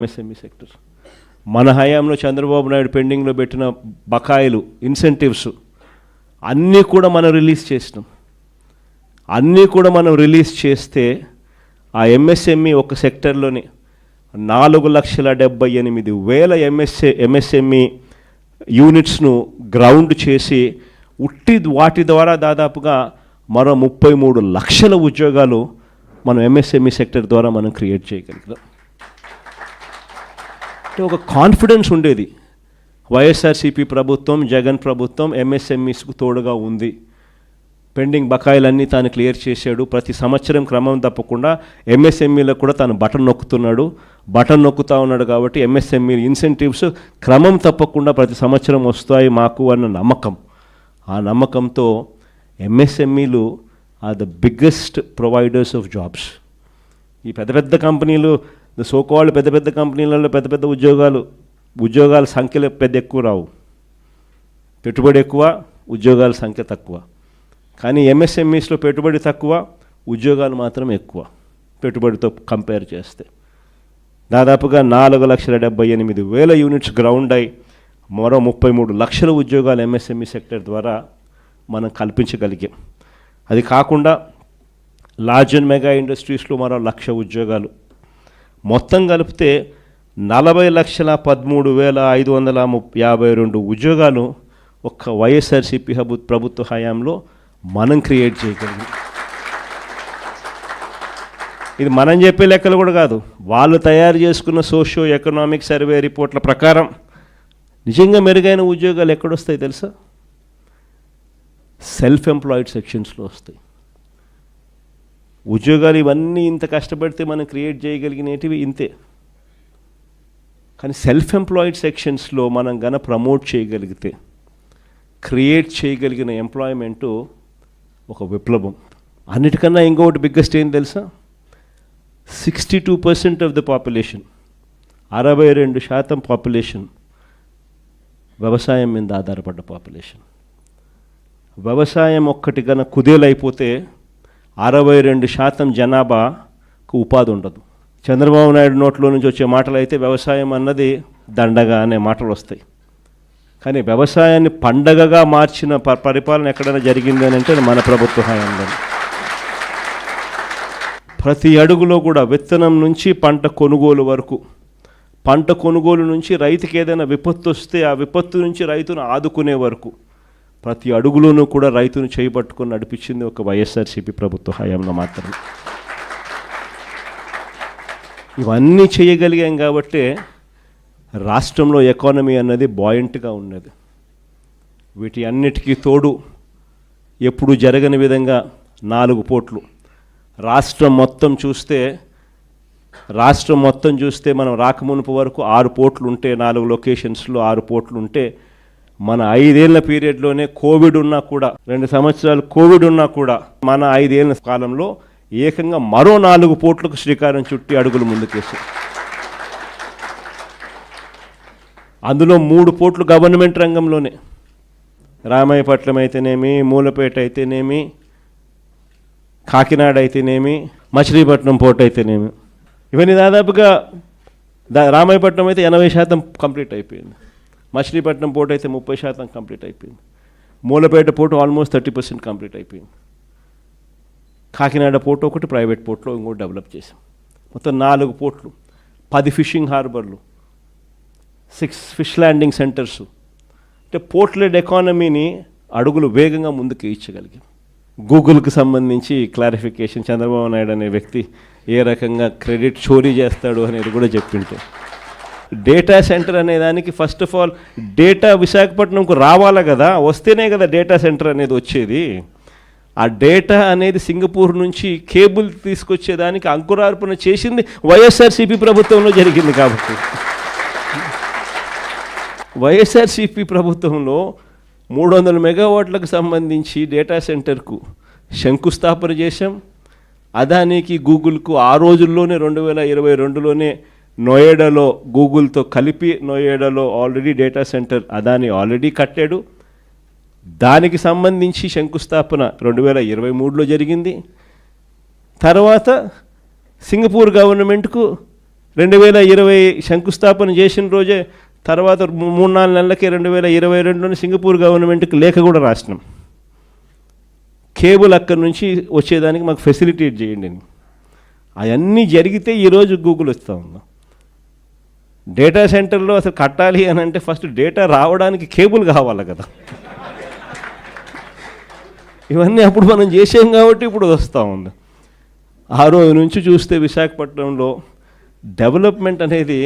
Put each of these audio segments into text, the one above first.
MSME sector మన హయాంలో చంద్రబాబు నాయుడు పెండింగ్లో పెట్టిన బకాయిలు ఇన్సెంటివ్స్ అన్నీ కూడా మనం రిలీజ్ చేసినాం. అన్నీ కూడా మనం రిలీజ్ చేస్తే ఆ ఎంఎస్ఎంఈ ఒక సెక్టర్లోని నాలుగు లక్షల డెబ్బై ఎనిమిది వేల ఎంఎస్ఏ ఎంఎస్ఎంఈ యూనిట్స్ను గ్రౌండ్ చేసి ఉట్టి వాటి ద్వారా దాదాపుగా మరో ముప్పై మూడు లక్షల ఉద్యోగాలు మనం ఎంఎస్ఎంఈ సెక్టర్ ద్వారా మనం క్రియేట్ చేయగలుగుతాం అంటే ఒక కాన్ఫిడెన్స్ ఉండేది. వైఎస్ఆర్సీపీ ప్రభుత్వం జగన్ ప్రభుత్వం ఎంఎస్ఎంఈస్కు తోడుగా ఉంది. పెండింగ్ బకాయిలన్నీ తాను క్లియర్ చేశాడు. ప్రతి సంవత్సరం క్రమం తప్పకుండా ఎంఎస్ఎంఈలకు కూడా తాను బటన్ నొక్కుతున్నాడు. బటన్ నొక్కుతా ఉన్నాడు కాబట్టి ఎంఎస్ఎంఈ ఇన్సెంటివ్స్ క్రమం తప్పకుండా ప్రతి సంవత్సరం వస్తాయి మాకు అన్న నమ్మకం. ఆ నమ్మకంతో ఎంఎస్ఎంఈలు are the biggest providers of jobs ఈ పెద్ద పెద్ద కంపెనీలు సోకాళ్ళు పెద్ద పెద్ద కంపెనీలలో పెద్ద పెద్ద ఉద్యోగాలు ఉద్యోగాల సంఖ్యలు పెద్ద ఎక్కువ రావు. పెట్టుబడి ఎక్కువ ఉద్యోగాల సంఖ్య తక్కువ. కానీ ఎంఎస్ఎంఈస్లో పెట్టుబడి తక్కువ ఉద్యోగాలు మాత్రం ఎక్కువ. పెట్టుబడితో కంపేర్ చేస్తే. దాదాపుగా నాలుగు లక్షల డెబ్బై ఎనిమిది వేల యూనిట్స్ గ్రౌండ్ అయి మరో ముప్పై మూడు లక్షల ఉద్యోగాలు ఎంఎస్ఎంఈ సెక్టర్ ద్వారా మనం కల్పించగలిగాం. అది కాకుండా లార్జ్ అండ్ మెగా ఇండస్ట్రీస్లో మరో లక్ష ఉద్యోగాలు మొత్తం కలిపితే నలభై లక్షల పదమూడు వేల ఐదు వందల యాభై రెండు ఉద్యోగాలు ఒక్క వైఎస్ఆర్సీపీ హబు ప్రభుత్వ హయాంలో మనం క్రియేట్ చేయగలిగాం. ఇది మనం చెప్పే లెక్కలు కూడా కాదు. వాళ్ళు తయారు చేసుకున్న సోషియో ఎకనామిక్ సర్వే రిపోర్ట్ల ప్రకారం నిజంగా మెరుగైన ఉద్యోగాలు ఎక్కడొస్తాయి తెలుసా? సెల్ఫ్ ఎంప్లాయిడ్ సెక్షన్స్లో వస్తాయి. ఉద్యోగాలు ఇవన్నీ ఇంత కష్టపడితే మనం క్రియేట్ చేయగలిగినటివి ఇంతే. కానీ సెల్ఫ్ ఎంప్లాయిడ్ సెక్షన్స్లో మనం గన ప్రమోట్ చేయగలిగితే క్రియేట్ చేయగలిగిన ఎంప్లాయ్మెంటు ఒక విప్లవం. అన్నిటికన్నా ఇంకొకటి బిగ్గెస్ట్ ఏం తెలుసా? Sixty two percent of the population అరవై రెండు శాతం పాపులేషన్ వ్యవసాయం మీద ఆధారపడ్డ పాపులేషన్. వ్యవసాయం ఒక్కటి గన కుదేలైపోతే అరవై రెండు శాతం జనాభాకు ఉపాధి ఉండదు. చంద్రబాబు నాయుడు నోట్లో నుంచి వచ్చే మాటలు అయితే వ్యవసాయం అన్నది దండగా అనే మాటలు వస్తాయి. కానీ వ్యవసాయాన్ని పండగగా మార్చిన ప- పరిపాలన ఎక్కడైనా జరిగింది అని అంటే మన ప్రభుత్వ హయాంలో ప్రతి అడుగులో కూడా విత్తనం నుంచి పంట కొనుగోలు వరకు పంట కొనుగోలు నుంచి రైతుకి ఏదైనా విపత్తు వస్తే ఆ విపత్తు నుంచి రైతును ఆదుకునే వరకు ప్రతి అడుగులోనూ కూడా రైతును చేపట్టుకొని నడిపించింది ఒక వైఎస్ఆర్సీపీ ప్రభుత్వ హయాంలో మాత్రమే. ఇవన్నీ చేయగలిగాం కాబట్టే రాష్ట్రంలో ఎకానమీ అన్నది బాయింట్గా ఉన్నది. వీటి అన్నిటికీ తోడు ఎప్పుడు జరగని విధంగా నాలుగు పోట్లు. రాష్ట్రం మొత్తం చూస్తే రాష్ట్రం మొత్తం చూస్తే మనం రాకమునుపు వరకు ఆరు పోట్లు ఉంటే నాలుగు లొకేషన్స్లో ఆరు పోట్లు ఉంటే మన ఐదేళ్ళ పీరియడ్లోనే కోవిడ్ ఉన్నా కూడా రెండు సంవత్సరాలు కోవిడ్ ఉన్నా కూడా మన ఐదేళ్ళ కాలంలో ఏకంగా మరో నాలుగు పోట్లకు శ్రీకారం చుట్టి అడుగులు ముందుకేసాం అందులో మూడు పోట్లు గవర్నమెంట్ రంగంలోనే. రామాయపట్నం అయితేనేమి మూలపేట అయితేనేమి కాకినాడ అయితేనేమి మచిలీపట్నం పోర్ట్ అయితేనేమి. ఇవన్నీ దాదాపుగా దా రామాయపట్నం అయితే ఎనభై శాతం కంప్లీట్ అయిపోయింది. మచిలీపట్నం పోర్ట్ అయితే ముప్పై శాతం కంప్లీట్ అయిపోయింది. Mulapeta port almost thirty percent complete అయిపోయింది. కాకినాడ పోర్ట్ ఒకటి ప్రైవేట్ పోర్ట్లో ఇంకోటి డెవలప్ చేసాం మొత్తం నాలుగు పోర్ట్లు పది ఫిషింగ్ హార్బర్లు సిక్స్ ఫిష్ ల్యాండింగ్ సెంటర్స్. అంటే పోర్ట్లెడ్ ఎకానమీని అడుగులు వేగంగా ముందుకు ఇచ్చగలిగాం గూగుల్కి సంబంధించి క్లారిఫికేషన్ చంద్రబాబు నాయుడు అనే వ్యక్తి ఏ రకంగా క్రెడిట్ చోరీ చేస్తాడు అనేది కూడా చెప్పింటే డేటా సెంటర్ అనే దానికి ఫస్ట్ ఆఫ్ ఆల్ డేటా విశాఖపట్నంకు రావాలా కదా? వస్తేనే కదా డేటా సెంటర్ అనేది వచ్చేది. ఆ డేటా అనేది సింగపూర్ నుంచి కేబుల్ తీసుకొచ్చేదానికి అంకురార్పణ చేసింది వైఎస్ఆర్సీపీ ప్రభుత్వంలో జరిగింది కాబట్టి. వైఎస్ఆర్సీపీ ప్రభుత్వంలో మూడు వందల మెగావాట్లకు సంబంధించి డేటా సెంటర్కు శంకుస్థాపన చేశాం. అదానికి గూగుల్కు ఆ రోజుల్లోనే రెండు వేల ఇరవై రెండులోనే నోయేడాలో గూగుల్తో కలిపి నోయేడాలో already data centre Adani already కట్టాడు. దానికి సంబంధించి శంకుస్థాపన రెండు వేల ఇరవై మూడులో జరిగింది. తర్వాత సింగపూర్ గవర్నమెంట్కు రెండు వేల ఇరవై శంకుస్థాపన చేసిన రోజే తర్వాత మూడు నాలుగు నెలలకి రెండు వేల ఇరవై రెండులోని సింగపూర్ గవర్నమెంట్కి లేఖ కూడా రాసినాం. కేబుల్ అక్కడి నుంచి వచ్చేదానికి మాకు ఫెసిలిటేట్ చేయండి అని. అవన్నీ జరిగితే ఈరోజు గూగుల్ వస్తూ ఉందాం. డేటా సెంటర్లో అసలు కట్టాలి అని అంటే ఫస్ట్ డేటా రావడానికి కేబుల్ కావాలి కదా. ఇవన్నీ అప్పుడు మనం చేసాం కాబట్టి ఇప్పుడు వస్తూ ఉంది. ఆ రోజు నుంచి చూస్తే విశాఖపట్నంలో డెవలప్మెంట్ అనేది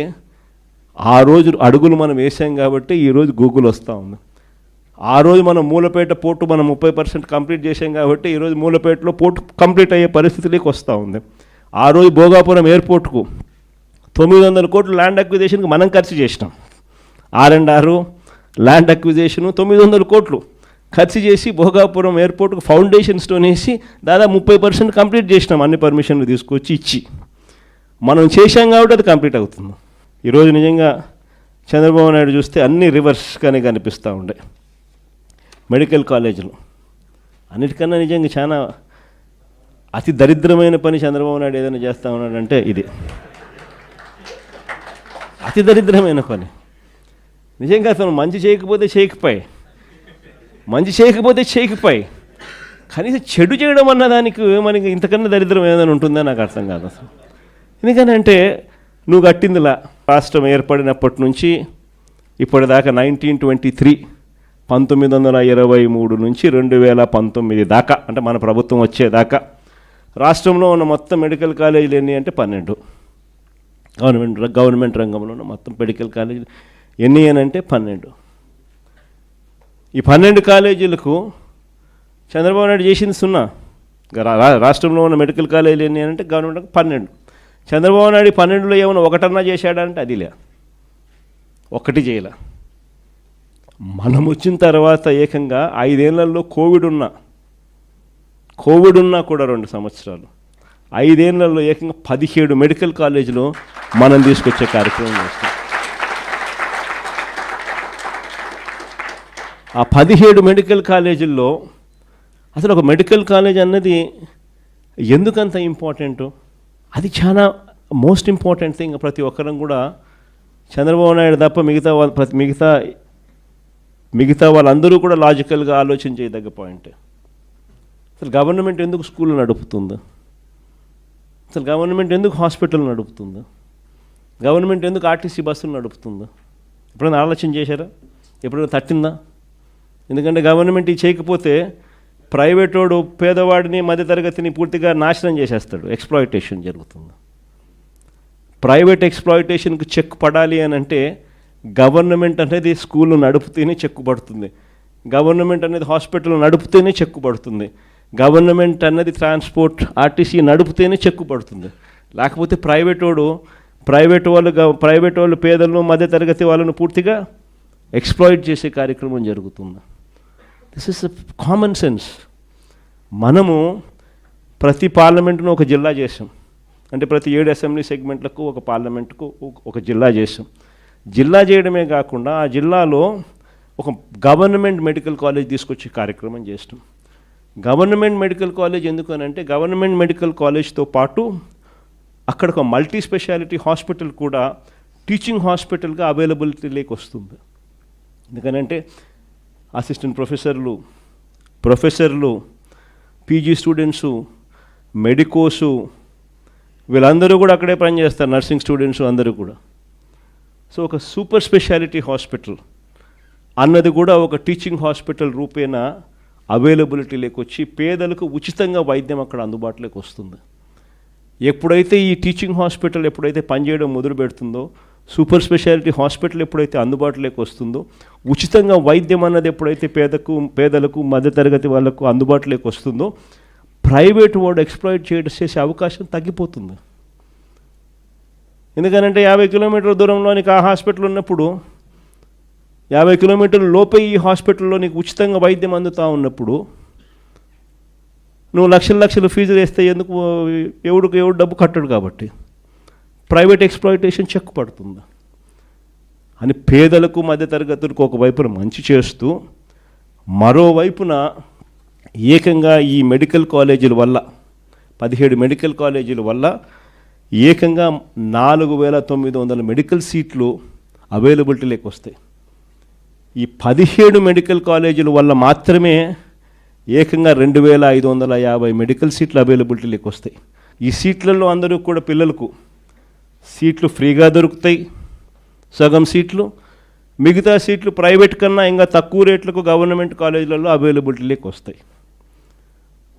ఆ రోజు అడుగులు మనం వేసాం కాబట్టి ఈరోజు గూగుల్ వస్తూ ఉంది. ఆ రోజు మనం మూలపేట పోర్టు మనం ముప్పై పర్సెంట్ కంప్లీట్ చేసాం కాబట్టి ఈరోజు మూలపేటలో పోర్టు కంప్లీట్ అయ్యే పరిస్థితిలోకి వస్తూ ఉంది. ఆ రోజు భోగాపురం ఎయిర్పోర్ట్కు తొమ్మిది వందల కోట్లు ల్యాండ్ అక్విజేషన్కి మనం ఖర్చు చేసినాం. ఆర్ అండ్ ల్యాండ్ అక్విజేషను తొమ్మిది వందల కోట్లు ఖర్చు చేసి భోగాపురం ఎయిర్పోర్ట్కు ఫౌండేషన్ స్టోన్ వేసి దాదాపు ముప్పై పర్సెంట్ కంప్లీట్ చేసినాం. అన్ని పర్మిషన్లు తీసుకొచ్చి ఇచ్చి. మనం చేశాం కాబట్టి అది కంప్లీట్ అవుతుంది. ఈరోజు నిజంగా చంద్రబాబు నాయుడు చూస్తే అన్ని రివర్స్గానే కనిపిస్తూ ఉండే. మెడికల్ కాలేజీలు. అన్నిటికన్నా నిజంగా చాలా అతి దరిద్రమైన పని చంద్రబాబు నాయుడు ఏదైనా చేస్తూ ఉన్నాడంటే ఇది. అతి దరిద్రమైన పని. నిజంగా అతను మంచి చేయకపోతే చేయకపోయి. మంచి చేయకపోతే చేయకపోయి. కనీసం చెడు చేయడం అన్న దానికి మనకి ఇంతకన్నా దరిద్రం ఏదైనా ఉంటుందో నాకు అర్థం కాదు అసలు. ఎందుకనంటే నువ్వు కట్టిందిలా రాష్ట్రం ఏర్పడినప్పటి నుంచి ఇప్పటిదాకా నైన్టీన్ ట్వంటీ త్రీ పంతొమ్మిది వందల ఇరవై మూడు నుంచి రెండు వేల పంతొమ్మిది దాకా అంటే మన ప్రభుత్వం వచ్చేదాకా రాష్ట్రంలో ఉన్న మొత్తం మెడికల్ కాలేజీలు ఎన్ని అంటే పన్నెండు. గవర్నమెంట్ గవర్నమెంట్ రంగంలోనూ మొత్తం మెడికల్ కాలేజీలు ఎన్ని అని అంటే పన్నెండు. ఈ పన్నెండు కాలేజీలకు చంద్రబాబు నాయుడు చేసింది సున్నా. రా- రాష్ట్రంలో ఉన్న మెడికల్ కాలేజీలు ఎన్ని అంటే గవర్నమెంట్ పన్నెండు. చంద్రబాబు నాయుడు పన్నెండులో ఏమైనా ఒకటన్నా చేశాడంటే అది లే. ఒకటి చేయలే. మనం వచ్చిన తర్వాత ఏకంగా ఐదేళ్ళలో కోవిడ్ ఉన్నా. కోవిడ్ ఉన్నా కూడా రెండు సంవత్సరాలు. ఐదేళ్ళలో ఏకంగా పదిహేడు మెడికల్ కాలేజీలో మనం తీసుకొచ్చే కార్యక్రమం చేస్తాం. ఆ పదిహేడు మెడికల్ కాలేజీల్లో అసలు ఒక మెడికల్ కాలేజ్ అన్నది ఎందుకంత ఇంపార్టెంట్? అది చాలా మోస్ట్ ఇంపార్టెంట్ థింగ్. ప్రతి ఒక్కరం కూడా చంద్రబాబు నాయుడు తప్ప మిగతా వాళ్ళు ప్రతి మిగతా మిగతా వాళ్ళందరూ కూడా లాజికల్గా ఆలోచన చేయదగ్గ పాయింట్. అసలు గవర్నమెంట్ ఎందుకు స్కూళ్ళు నడుపుతుందో? అసలు గవర్నమెంట్ ఎందుకు హాస్పిటల్ నడుపుతుంది? గవర్నమెంట్ ఎందుకు ఆర్టీసీ బస్సులు నడుపుతుంది? ఎప్పుడైనా ఆలోచన చేశారా? ఎప్పుడైనా తట్టిందా? ఎందుకంటే గవర్నమెంట్ ఇది చేయకపోతే ప్రైవేటోడు పేదవాడిని మధ్యతరగతిని పూర్తిగా నాశనం చేసేస్తాడు. ఎక్స్ప్లాయిటేషన్ జరుగుతుంది. ప్రైవేట్ ఎక్స్ప్లాయిటేషన్కి చెక్ పడాలి అని అంటే గవర్నమెంట్ అనేది స్కూల్ నడుపుతేనే చెక్కు పడుతుంది. గవర్నమెంట్ అనేది హాస్పిటల్ నడుపుతేనే చెక్కు పడుతుంది. గవర్నమెంట్ అన్నది ట్రాన్స్పోర్ట్ ఆర్టీసీ నడిపితేనే చెక్కు పడుతుంది. లేకపోతే ప్రైవేట్ వాడు ప్రైవేట్ వాళ్ళు ప్రైవేట్ వాళ్ళు పేదలను మధ్యతరగతి వాళ్ళను పూర్తిగా ఎక్స్ప్లాయిట్ చేసే కార్యక్రమం జరుగుతుంది. దిస్ ఇస్ కామన్ సెన్స్ మనము ప్రతి పార్లమెంటును ఒక జిల్లా చేసాం. అంటే ప్రతి ఏడు అసెంబ్లీ సెగ్మెంట్లకు ఒక పార్లమెంట్కు ఒక- ఒక జిల్లా చేసాం. జిల్లా చేయడమే కాకుండా ఆ జిల్లాలో ఒక గవర్నమెంట్ మెడికల్ కాలేజ్ తీసుకొచ్చే కార్యక్రమం చేస్తాం. గవర్నమెంట్ మెడికల్ కాలేజ్ ఎందుకు అని అంటే గవర్నమెంట్ మెడికల్ కాలేజ్తో పాటు అక్కడ ఒక మల్టీ స్పెషాలిటీ హాస్పిటల్ కూడా టీచింగ్ హాస్పిటల్గా అవైలబిలిటీలోకి వస్తుంది. ఎందుకనంటే అసిస్టెంట్ ప్రొఫెసర్లు ప్రొఫెసర్లు పీజీ స్టూడెంట్సు మెడికోసు వీళ్ళందరూ కూడా అక్కడే పనిచేస్తారు నర్సింగ్ స్టూడెంట్స్ అందరూ కూడా. సో ఒక సూపర్ స్పెషాలిటీ హాస్పిటల్ అన్నది కూడా ఒక టీచింగ్ హాస్పిటల్ రూపేణ అవైలబిలిటీ లేకొచ్చి పేదలకు ఉచితంగా వైద్యం అక్కడ అందుబాటులోకి వస్తుంది. ఎప్పుడైతే ఈ టీచింగ్ హాస్పిటల్ ఎప్పుడైతే పనిచేయడం మొదలు పెడుతుందో సూపర్ స్పెషాలిటీ హాస్పిటల్ ఎప్పుడైతే అందుబాటులోకి వస్తుందో ఉచితంగా వైద్యం అన్నది ఎప్పుడైతే పేదకు పేదలకు మధ్యతరగతి వాళ్ళకు అందుబాటులోకి వస్తుందో ప్రైవేట్ వాడు ఎక్స్ప్లాయిట్ చేయడం చేసే అవకాశం తగ్గిపోతుంది. ఎందుకనంటే యాభై కిలోమీటర్ల దూరంలోనికి ఆ హాస్పిటల్ ఉన్నప్పుడు యాభై కిలోమీటర్ల లోపే ఈ హాస్పిటల్లో నీకు ఉచితంగా వైద్యం అందుతూ ఉన్నప్పుడు నువ్వు లక్షల లక్షలు ఫీజులు వేస్తే ఎందుకు ఎవడికి ఎవడు డబ్బు కట్టడు కాబట్టి? ప్రైవేట్ ఎక్స్ప్లాయిటేషన్ చెక్ పడుతుంది. అని పేదలకు మధ్యతరగతులకు ఒకవైపున మంచి చేస్తూ మరోవైపున ఏకంగా ఈ మెడికల్ కాలేజీల వల్ల పదిహేడు మెడికల్ కాలేజీల వల్ల ఏకంగా నాలుగు వేల తొమ్మిది వందల మెడికల్ సీట్లు అవైలబిలిటీలోకి వస్తాయి ఈ పదిహేడు మెడికల్ కాలేజీల వల్ల మాత్రమే ఏకంగా రెండు వేల ఐదు వందల యాభై మెడికల్ సీట్లు అవైలబిలిటీలోకి వస్తాయి. ఈ సీట్లలో అందరూ కూడా పిల్లలకు సీట్లు ఫ్రీగా దొరుకుతాయి. సగం సీట్లు మిగతా సీట్లు ప్రైవేట్ కన్నా ఇంకా తక్కువ రేట్లకు గవర్నమెంట్ కాలేజీలలో అవైలబిలిటీలోకి వస్తాయి.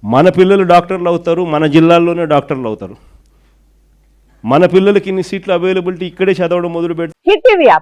మన పిల్లలు డాక్టర్లు అవుతారు మన జిల్లాల్లోనే డాక్టర్లు అవుతారు. మన పిల్లలకి ఇన్ని సీట్లు అవైలబిలిటీ ఇక్కడే చదవడం మొదలు పెడతారు